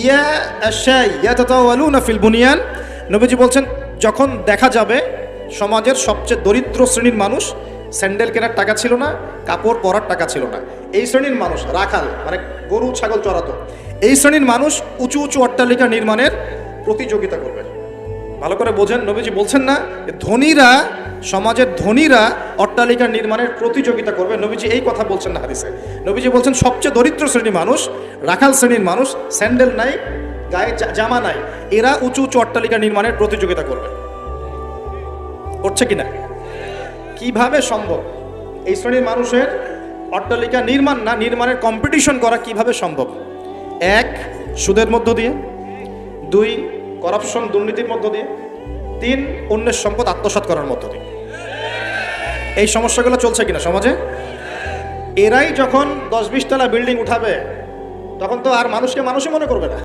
ইয়া নবীজি বলছেন, যখন দেখা যাবে সমাজের সবচেয়ে দরিদ্র শ্রেণির মানুষ, স্যান্ডেল কেনার টাকা ছিল না, কাপড় পরার টাকা ছিল না। এই শ্রেণির মানুষ, রাখাল মানে গরু, ছাগল চড়াতো, এই শ্রেণির মানুষ উঁচু উঁচু অট্টালিকা নির্মাণের প্রতিযোগিতা করবে। ভালো করে বোঝেন, নবীজি বলছেন না, ধনীরা সমাজের ধনীরা অট্টালিকা নির্মাণের প্রতিযোগিতা করবে। নবীজি এই কথা বলছেন না হাদিসে। নবীজি বলছেন, সবচেয়ে দরিদ্র শ্রেণির মানুষ, রাখাল শ্রেণির মানুষ, স্যান্ডেল নাই, গায়ে জামা নাই, এরা উঁচু উঁচু অট্টালিকা নির্মাণের প্রতিযোগিতা করবে। করছে কিনা? কীভাবে সম্ভব? এই শ্রেণির মানুষের অট্টালিকা নির্মাণ না, নির্মাণের কম্পিটিশন করা কীভাবে সম্ভব? এক, সুদের মধ্য দিয়ে। দুই করাপশন দুর্নীতির মধ্য দিয়ে। তিন, অন্যের সম্পদ আত্মসাৎ করার মধ্য দিয়ে। এই সমস্যাগুলো চলছে কিনা সমাজে? এরাই যখন দশ বিশ তলা বিল্ডিং উঠাবে, তখন তো আর মানুষকে মানুষই মনে করবে না।